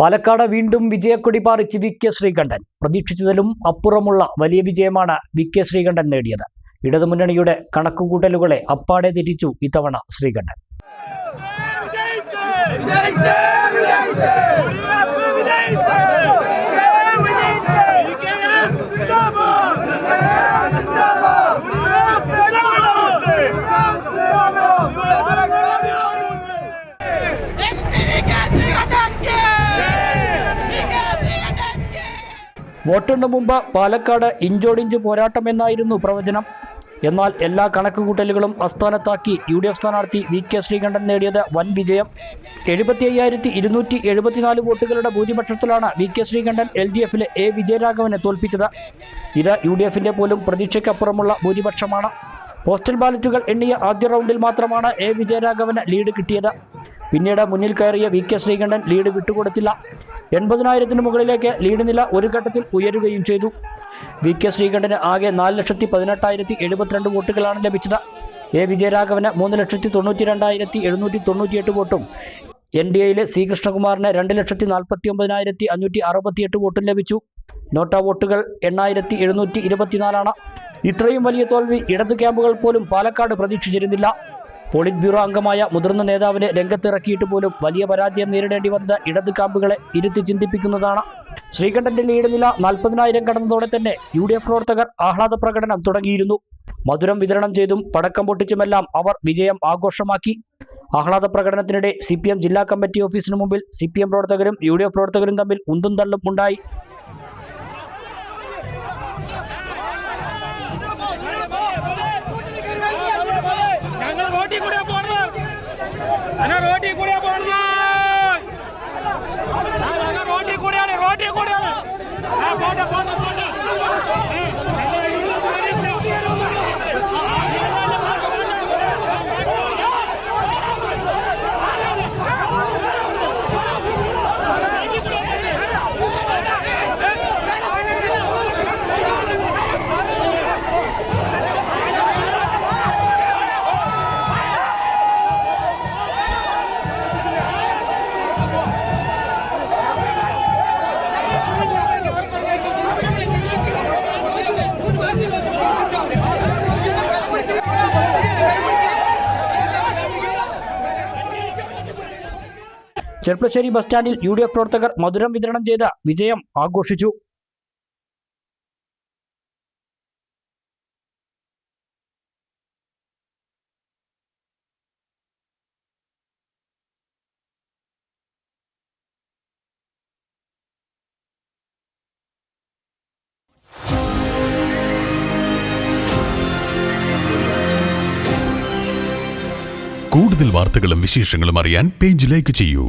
പാലക്കാട് വീണ്ടും വിജയക്കൊടി പാറിച്ച് വി കെ ശ്രീകണ്ഠൻ. പ്രതീക്ഷിച്ചതിലും അപ്പുറമുള്ള വലിയ വിജയമാണ് വി കെ ശ്രീകണ്ഠൻ നേടിയത്. ഇടതുമുന്നണിയുടെ കണക്കുകൂട്ടലുകളെ അപ്പാടെ തിരിച്ചു ഇത്തവണ ശ്രീകണ്ഠൻ. വോട്ടെണ്ണു മുമ്പ് പാലക്കാട് ഇഞ്ചോടിഞ്ച് പോരാട്ടമെന്നായിരുന്നു പ്രവചനം. എന്നാൽ എല്ലാ കണക്കുകൂട്ടലുകളും അസ്ഥാനത്താക്കി യു ഡി എഫ് സ്ഥാനാർത്ഥി വി കെ ശ്രീകണ്ഠൻ നേടിയത് വൻ വിജയം. എഴുപത്തി അയ്യായിരത്തി ഇരുന്നൂറ്റി എഴുപത്തിനാല് വോട്ടുകളുടെ ഭൂരിപക്ഷത്തിലാണ് V K Sreekandan L D എഫിലെ എ വിജയരാഘവനെ തോൽപ്പിച്ചത്. ഇത് യു ഡി എഫിന്റെ പോലും പ്രതീക്ഷയ്ക്കപ്പുറമുള്ള ഭൂരിപക്ഷമാണ്. പോസ്റ്റൽ ബാലറ്റുകൾ എണ്ണിയ ആദ്യ റൗണ്ടിൽ മാത്രമാണ് എ വിജയരാഘവന് ലീഡ് കിട്ടിയത്. പിന്നീട് മുന്നിൽ കയറിയ വി കെ ശ്രീകണ്ഠൻ ലീഡ് വിട്ടുകൊടുത്തില്ല. എൺപതിനായിരത്തിന് മുകളിലേക്ക് ലീഡ് നില ഒരു ഘട്ടത്തിൽ ഉയരുകയും ചെയ്തു. വി കെ ശ്രീകണ്ഠന് ആകെ നാല് ലക്ഷത്തി പതിനെട്ടായിരത്തി എഴുപത്തിരണ്ട് വോട്ടുകളാണ് ലഭിച്ചത്. എ വിജയരാഘവന് മൂന്ന് ലക്ഷത്തി തൊണ്ണൂറ്റി രണ്ടായിരത്തി എഴുന്നൂറ്റി തൊണ്ണൂറ്റിയെട്ട് വോട്ടും എൻ ഡി എയിലെ സി കൃഷ്ണകുമാറിന് രണ്ട് ലക്ഷത്തി നാൽപ്പത്തി ഒമ്പതിനായിരത്തി അഞ്ഞൂറ്റി അറുപത്തിയെട്ട് വോട്ടും ലഭിച്ചു. നോട്ട വോട്ടുകൾ എണ്ണായിരത്തി എഴുന്നൂറ്റി ഇരുപത്തിനാലാണ്. ഇത്രയും വലിയ തോൽവി ഇടത് ക്യാമ്പുകൾ പോലും പാലക്കാട് പ്രതീക്ഷിച്ചിരുന്നില്ല. പോളിറ്റ് ബ്യൂറോ അംഗമായ മുതിർന്ന നേതാവിനെ രംഗത്തിറക്കിയിട്ട് പോലും വലിയ പരാജയം നേരിടേണ്ടി വന്ന ഇടത് ക്യാമ്പുകളെ ഇരുത്തി ചിന്തിപ്പിക്കുന്നതാണ്. ശ്രീകണ്ഠന്റെ ലീഡ് നില നാൽപ്പതിനായിരം കടന്നതോടെ തന്നെ യു ഡി എഫ് പ്രവർത്തകർ ആഹ്ലാദ പ്രകടനം തുടങ്ങിയിരുന്നു. മധുരം വിതരണം ചെയ്തും പടക്കം പൊട്ടിച്ചുമെല്ലാം അവർ വിജയം ആഘോഷമാക്കി. ആഹ്ലാദ പ്രകടനത്തിനിടെ സി ജില്ലാ കമ്മിറ്റി ഓഫീസിന് മുമ്പിൽ സി പ്രവർത്തകരും യു പ്രവർത്തകരും തമ്മിൽ ഉന്തും തള്ളും ഉണ്ടായി. రోటీ కూడా పోండి రోటీ కూడా రోటీ కూడా ചെർപ്പശ്ശേരി ബസ് സ്റ്റാൻഡിൽ യു ഡി എഫ് പ്രവർത്തകർ മധുരം വിതരണം ചെയ്ത വിജയം ആഘോഷിച്ചു. കൂടുതൽ വാർത്തകളും വിശേഷങ്ങളും അറിയാൻ പേജ് ലൈക്ക് ചെയ്യൂ.